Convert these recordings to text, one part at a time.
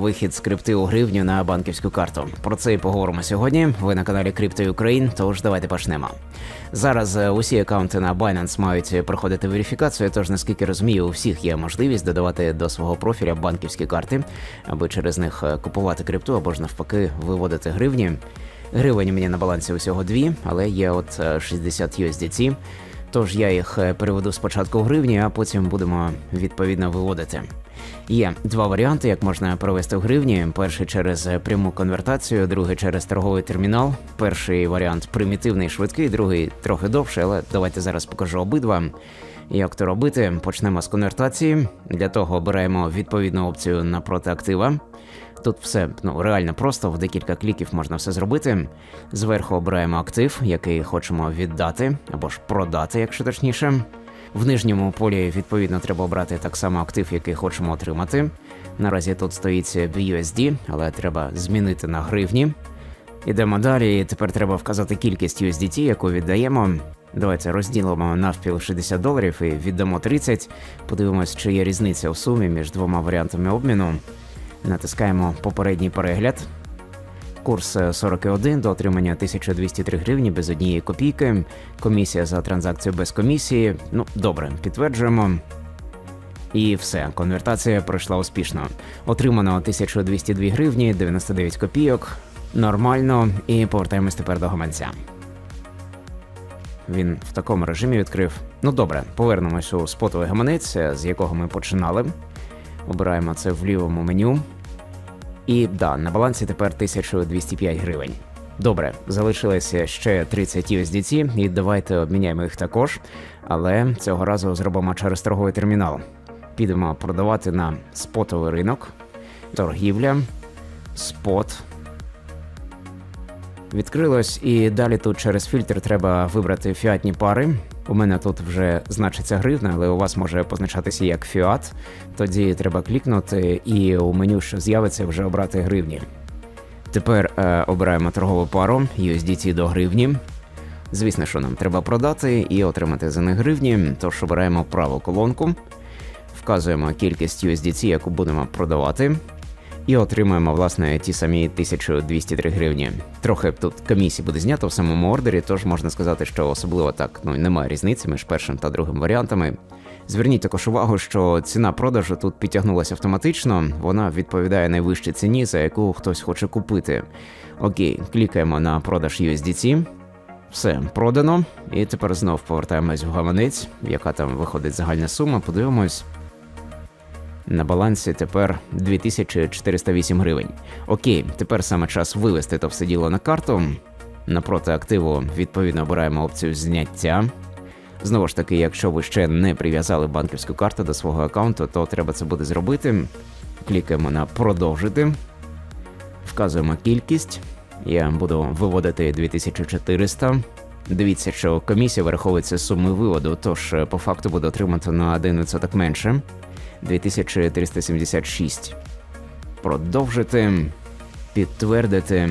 вихід з крипти у гривню на банківську карту. Про це і поговоримо сьогодні. Ви на каналі Crypto Ukraine, тож давайте почнемо. Зараз е, усі акаунти на Binance мають проходити верифікацію, тож наскільки розумію, у всіх є можливість додавати до свого профіля банківські карти, аби через них е, купувати крипту або ж навпаки виводити гривні. Гривень у мені на балансі усього дві, але є от е, 60 USDC. Тож я їх е, переведу спочатку в гривні, а потім будемо відповідно виводити. Є два варіанти, як можна провести в гривні. Перший через пряму конвертацію, другий через торговий термінал. Перший варіант примітивний, швидкий, другий трохи довший, але давайте зараз покажу обидва. Як то робити? Почнемо з конвертації. Для того обираємо відповідну опцію напроти актива. Тут все ну реально просто в декілька кліків можна все зробити. Зверху обираємо актив, який хочемо віддати або ж продати, якщо точніше. В нижньому полі відповідно треба обрати так само актив, який хочемо отримати. Наразі тут стоїть BUSD, але треба змінити на гривні. Ідемо далі. Тепер треба вказати кількість USDT, яку віддаємо. Давайте розділимо навпіл 60 доларів і віддамо 30. Подивимось, чи є різниця у сумі між двома варіантами обміну. Натискаємо попередній перегляд. Курс е, 41 до отримання 1203 гривні без однієї копійки. Комісія за транзакцію без комісії. Ну, добре, підтверджуємо. І все, конвертація пройшла успішно. Отримано 1202 гривні, 99 копійок. Нормально, і повертаємось тепер до гаманця. Він в такому режимі відкрив. Ну добре, повернемось у спотовий гаманець, з якого ми починали. Обираємо це в лівому меню. І да, на балансі тепер 1205 гривень. Добре, залишилося ще 30 USDT, і давайте обміняємо їх також. Але цього разу зробимо через торговий термінал. Підемо продавати на спотовий ринок, торгівля, спот. Відкрилось, і далі тут через фільтр треба вибрати фіатні пари. У мене тут вже значиться гривна, але у вас може позначатися як фіат. Тоді треба клікнути, і у меню, що з'явиться, вже обрати гривні. Тепер е, обираємо торгову пару USDT до гривні. Звісно, що нам треба продати і отримати за них гривні, тож обираємо праву колонку, вказуємо кількість USDT, яку будемо продавати, і отримуємо власне ті самі 1203 гривні. Трохи тут комісії буде знято в самому ордері, тож можна сказати, що особливо так ну немає різниці між першим та другим варіантами. Зверніть також увагу, що ціна продажу тут підтягнулася автоматично, вона відповідає найвищій ціні, за яку хтось хоче купити. Окей, клікаємо на продаж USDT. Все, продано. І тепер знов повертаємось в гаманець, яка там виходить загальна сума. Подивимось. На балансі тепер 2408 гривень. Окей, тепер саме час вивести то все діло на карту. Напроти активу відповідно обираємо опцію зняття. Знову ж таки, якщо ви ще не прив'язали банківську карту до свого аккаунту, то треба це буде зробити. Клікаємо на продовжити, вказуємо кількість. Я буду виводити 2400. Дивіться, що комісія враховується суми виводу, тож е, по факту буде отримати на 1% менше. 2376. Продовжити, підтвердити.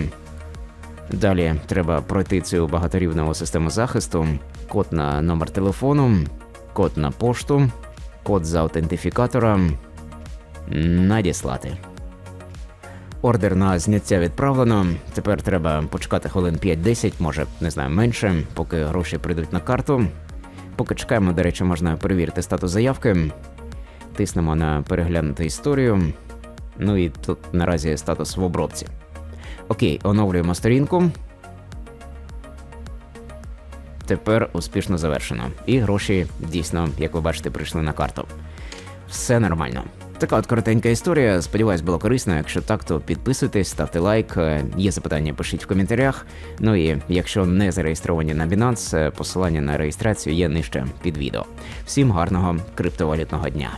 Далі треба пройти цю багаторівневу систему захисту, код на номер телефону, код на пошту, код з аутентифікатора. Надіслати. Ордер на зняття відправлено. Тепер треба почекати хвилин 5-10, може, не знаю, менше, поки гроші прийдуть на карту. Поки чекаємо, до речі, можна перевірити статус заявки. Тиснемо на переглянути історію. Ну і тут наразі статус в обробці. Окей, оновлюємо сторінку. Тепер успішно завершено. І гроші дійсно, як ви бачите, прийшли на карту. Все нормально. Така от коротенька історія. Сподіваюсь, було корисно. Якщо так, то підписуйтесь, ставте лайк. Є запитання, пишіть в коментарях. Ну і якщо не зареєстровані на Binance, е, посилання на реєстрацію є нижче під відео. Всім гарного криптовалютного дня.